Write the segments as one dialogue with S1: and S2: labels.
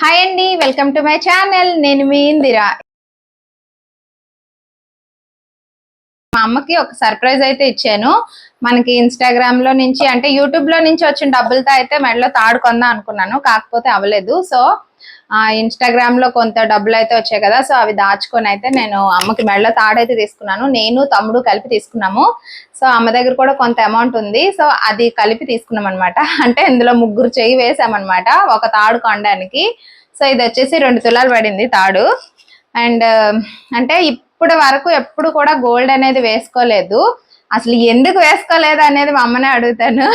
S1: Hi అండి welcome to my channel నేను మీ ఇందిరా. మా అమ్మకి ఒక సర్ప్రైజ్ అయితే ఇచ్చాను. మనకి ఇన్స్టాగ్రామ్లో నుంచి అంటే యూట్యూబ్లో నుంచి వచ్చిన డబ్బులతో అయితే మెడలో తాడు కొందాం అనుకున్నాను. కాకపోతే అవ్వలేదు. సో ఇన్స్టాగ్రామ్లో కొంత డబ్బులు అయితే వచ్చాయి కదా సో అవి దాచుకొని అయితే నేను అమ్మకి మెడలో తాడైతే తీసుకున్నాను. నేను తమ్ముడు కలిపి తీసుకున్నాము. సో అమ్మ దగ్గర కూడా కొంత అమౌంట్ ఉంది. సో అది కలిపి తీసుకున్నాం అనమాట అంటే ఇందులో ముగ్గురు చెయ్యి వేసామన్నమాట ఒక తాడు కొనడానికి సో ఇది వచ్చేసి రెండు తులాలు పడింది తాడు. అండ్ అంటే ఇప్పుడు వరకు ఎప్పుడు కూడా గోల్డ్ అనేది వేసుకోలేదు. అసలు ఎందుకు వేసుకోలేదు అనేది మా అమ్మనే అడుగుతాను.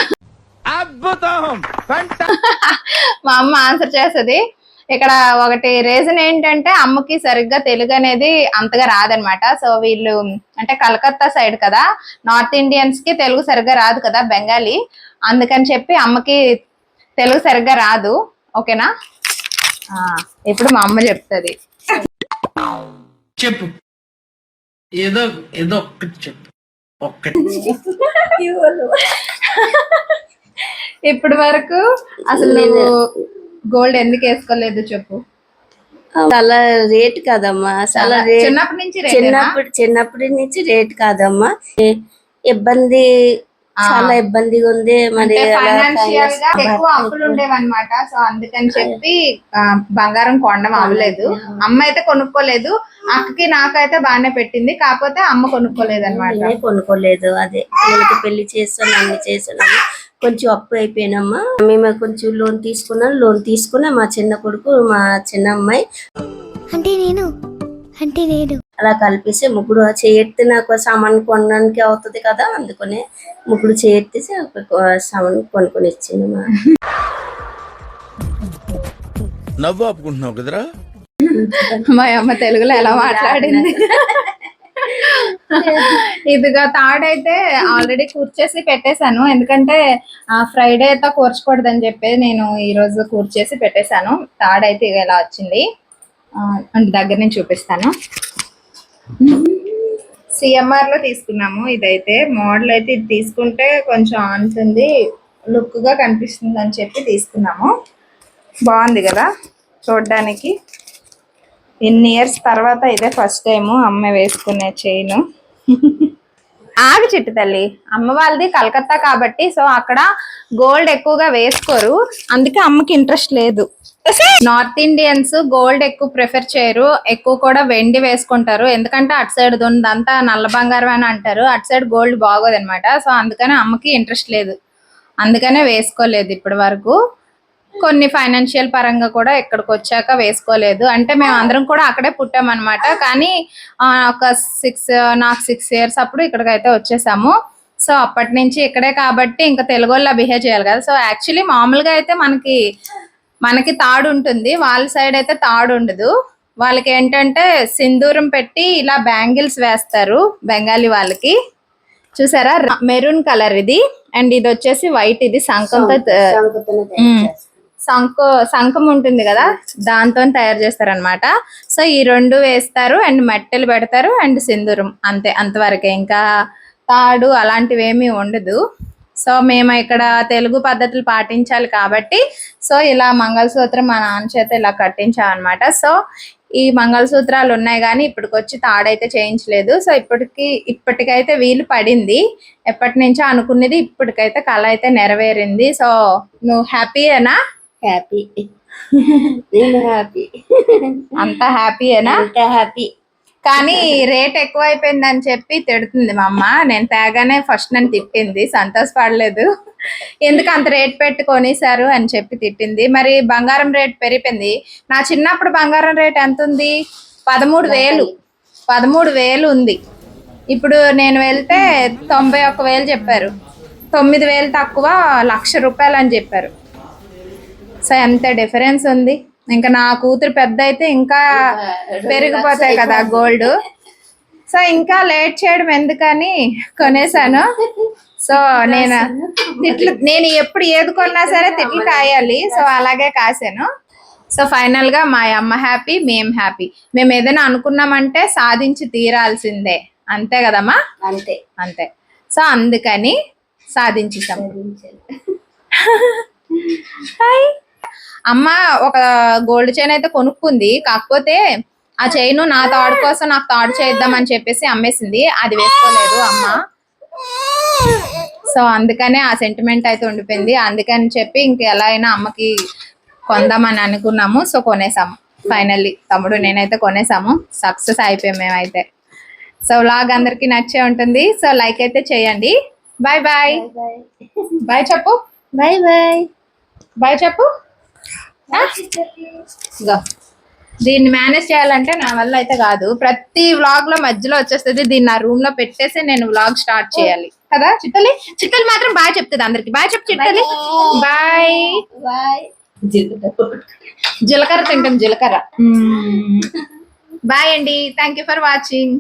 S1: మా అమ్మ ఆన్సర్ చేస్తుంది. ఇక్కడ ఒకటి రీజన్ ఏంటంటే అమ్మకి సరిగ్గా తెలుగు అనేది అంతగా రాదనమాట. సో వీళ్ళు అంటే కలకత్తా సైడ్ కదా నార్త్ ఇండియన్స్కి తెలుగు సరిగ్గా రాదు కదా బెంగాలీ. అందుకని చెప్పి అమ్మకి తెలుగు సరిగ్గా రాదు. ఓకేనా? ఇప్పుడు మా అమ్మ చెప్తుంది.
S2: చెప్పు. ఏదో ఏదో ఒక్కటి చెప్పు. ఒక్కటి.
S1: ఇప్పటి వరకు అసలు గోల్డ్ ఎందుకు వేసుకోలేదు చెప్పు.
S3: చాలా రేట్ కాదమ్మా. చాలా రేట్.
S1: చిన్నప్పటి నుంచి?
S3: చిన్నప్పటి చిన్నప్పటి నుంచి రేట్ కాదమ్మా. ఇబ్బంది చాలా ఇబ్బందిగా ఉంది మరి ఫైనాన్షియల్గా
S1: ఎక్కువ అప్పులు ఉండేవన్నమాట సో అందుకని చెప్పి బంగారం కొనడం అవ్వలేదు. అమ్మ అయితే కొనుక్కోలేదు. అక్కకి నాకైతే బాగానే పెట్టింది. కాకపోతే అమ్మ కొనుక్కోలేదు అనమాట
S3: కొనుక్కోలేదు. అదే. వీళ్ళకి పెళ్ళి చేస్తాను అన్ని చేస్తున్నాము కొంచెం అప్పు అయిపోయినమ్మా. మేము కొంచెం లోన్ తీసుకున్నాం లోన్ తీసుకున్నా మా చిన్న కొడుకు మా చిన్న అమ్మాయి.
S4: అంటే నేను అంటే నేను.
S3: అలా కలిపేసి ముగ్గురు చేయెత్తి నాకు సామాన్ కొనడానికి అవుతుంది కదా అందుకనే ముగ్గురు చేయెత్తేసి ఒక సామాన్ కొనుక్కొని ఇచ్చింది మా
S2: నవ్వు ఆపుకుంటున్నావు కదరా?
S1: మా అమ్మ తెలుగులో ఎలా మాట్లాడింది? ఇదిగా తాడైతే ఆల్రెడీ కూర్చేసి పెట్టేశాను. ఎందుకంటే ఫ్రైడే అయితే కూర్చకూడదని చెప్పి నేను ఈ రోజు కూర్చేసి పెట్టేశాను. తాడైతే ఇక ఇలా వచ్చింది. దగ్గర నుంచి చూపిస్తాను. సిఎంఆర్లో తీసుకున్నాము. ఇదైతే మోడల్ అయితే ఇది తీసుకుంటే కొంచెం ఆనుతుంది. లుక్గా కనిపిస్తుంది అని చెప్పి తీసుకున్నాము. బాగుంది కదా చూడడానికి. ఎన్ని ఇయర్స్ తర్వాత ఇదే ఫస్ట్ టైం అమ్మ వేసుకునే చైన్ ఆగి చిట్టు తల్లి. అమ్మ వాళ్ళది కలకత్తా కాబట్టి సో అక్కడ గోల్డ్ ఎక్కువగా వేసుకోరు. అందుకే అమ్మకి ఇంట్రెస్ట్ లేదు. నార్త్ ఇండియన్స్ గోల్డ్ ఎక్కువ ప్రిఫర్ చేయరు. ఎక్కువ కూడా వెండి వేసుకుంటారు. ఎందుకంటే అటు సైడ్ ఉందంతా నల్ల బంగారం అని అంటారు. అటు సైడ్ గోల్డ్ బాగోదనమాట సో అందుకనే అమ్మకి ఇంట్రెస్ట్ లేదు. అందుకనే వేసుకోలేదు ఇప్పటి వరకు. కొన్ని ఫైనాన్షియల్ పరంగా కూడా ఇక్కడికి వచ్చాక వేసుకోలేదు. అంటే మేము అందరం కూడా అక్కడే పుట్టామన్నమాట కానీ ఒక సిక్స్ నాకు సిక్స్ ఇయర్స్ అప్పుడు ఇక్కడికైతే వచ్చేసాము. సో అప్పటి నుంచి ఇక్కడే కాబట్టి ఇంకా తెలుగు వాళ్ళ బిహేవ్ చేయాలి కదా. సో యాక్చువల్లీ మామూలుగా అయితే మనకి మనకి తాడు ఉంటుంది. వాళ్ళ సైడ్ అయితే తాడు ఉండదు. వాళ్ళకి ఏంటంటే సింధూరం పెట్టి ఇలా బ్యాంగిల్స్ వేస్తారు బెంగాలీ వాళ్ళకి. చూసారా? మెరూన్ కలర్ ఇది. అండ్ ఇది వచ్చేసి వైట్ ఇది. సంకంతో
S3: సంగతిని
S1: శంఖ శంఖం ఉంటుంది కదా దాంతో తయారు చేస్తారనమాట సో ఈ రెండు వేస్తారు అండ్ మట్టెలు పెడతారు అండ్ సింధూరం అంతే అంతవరకే. ఇంకా తాడు అలాంటివి ఏమీ ఉండదు. సో మేము ఇక్కడ తెలుగు పద్ధతులు పాటించాలి కాబట్టి సో ఇలా మంగళసూత్రం మా నాన్న చేత ఇలా కట్టించామన్నమాట. సో ఈ మంగళసూత్రాలు ఉన్నాయి కానీ ఇప్పటికొచ్చి తాడైతే చేయించలేదు. సో ఇప్పటికి ఇప్పటికైతే వీలు పడింది. ఎప్పటి నుంచో అనుకున్నది ఇప్పటికైతే కళ అయితే నెరవేరింది. సో నువ్వు హ్యాపీయేనా?
S3: హ్యాపీ నేను హ్యాపీ
S1: అంత హ్యాపీయేనా
S3: అంత హ్యాపీ
S1: కానీ రేట్ ఎక్కువ అయిపోయింది అని చెప్పి తిడుతుంది మా అమ్మ. నేను తేగానే ఫస్ట్ నన్ను తిట్టింది. సంతోషపడలేదు ఎందుకు అంత రేట్ పెట్టి కొనేశారు అని చెప్పి తిట్టింది. మరి బంగారం రేట్ పెరిగిపోయింది నా చిన్నప్పుడు బంగారం రేట్ ఎంత ఉంది? పదమూడు వేలు. పదమూడు వేలు ఉంది. ఇప్పుడు నేను వెళ్తే తొంభై ఒక్క వేలు చెప్పారు. తొమ్మిది వేలు తక్కువ లక్ష రూపాయలు అని చెప్పారు. సో ఎంత డిఫరెన్స్ ఉంది. ఇంకా నా కూతురు పెద్ద అయితే ఇంకా పెరిగిపోతాయి కదా గోల్డ్. సో ఇంకా లేట్ చేయడం ఎందుకని కొనేసాను సో నేను తిట్లు నేను ఎప్పుడు ఏది కొన్నా సరే తిట్లు కాయాలి. సో అలాగే కాసాను సో ఫైనల్గా మా అమ్మ హ్యాపీ మేం హ్యాపీ. మేము ఏదైనా అనుకున్నామంటే సాధించి తీరాల్సిందే. అంతే కదమ్మా?
S3: అంతే.
S1: అంతే. సో అందుకని సాధించేసాం హాయ్ అమ్మ ఒక గోల్డ్ చైన్ అయితే కొనుక్కుంది. కాకపోతే ఆ చైన్ నా తాడు కోసం నాకు తాడు చేద్దాం అని చెప్పేసి అమ్మేసింది. అది వేసుకోలేదు అమ్మ. సో అందుకనే ఆ సెంటిమెంట్ అయితే ఉండిపోయింది. అందుకని చెప్పి ఇంక ఎలా అయినా అమ్మకి కొందామని అనుకున్నాము. సో కొనేసాము. ఫైనల్లీ తమ్ముడు నేనైతే కొనేసాము. సక్సెస్ అయిపోయాం మేమైతే. సో వ్లాగ్ అందరికి నచ్చే ఉంటుంది. సో లైక్ అయితే చేయండి. బాయ్ బాయ్ బాయ్ చెప్పు.
S3: బాయ్ బాయ్
S1: బాయ్ చెప్పు. దీన్ని మేనేజ్ చేయాలంటే నా వల్ల అయితే కాదు. ప్రతి వ్లాగ్లో మధ్యలో వచ్చేస్తుంది దీన్ని నా రూమ్లో పెట్టేసి నేను వ్లాగ్ స్టార్ట్ చేయాలి. కదా చిట్టలి చిట్టలి మాత్రం బాయ్ చెప్తుంది అందరికి. బాయ్ చెప్పు చిట్టలి బాయ్
S3: బాయ్
S1: జీలకర్ర తింటాం జీలకర్ర. బాయ్ అండి. Thank you for watching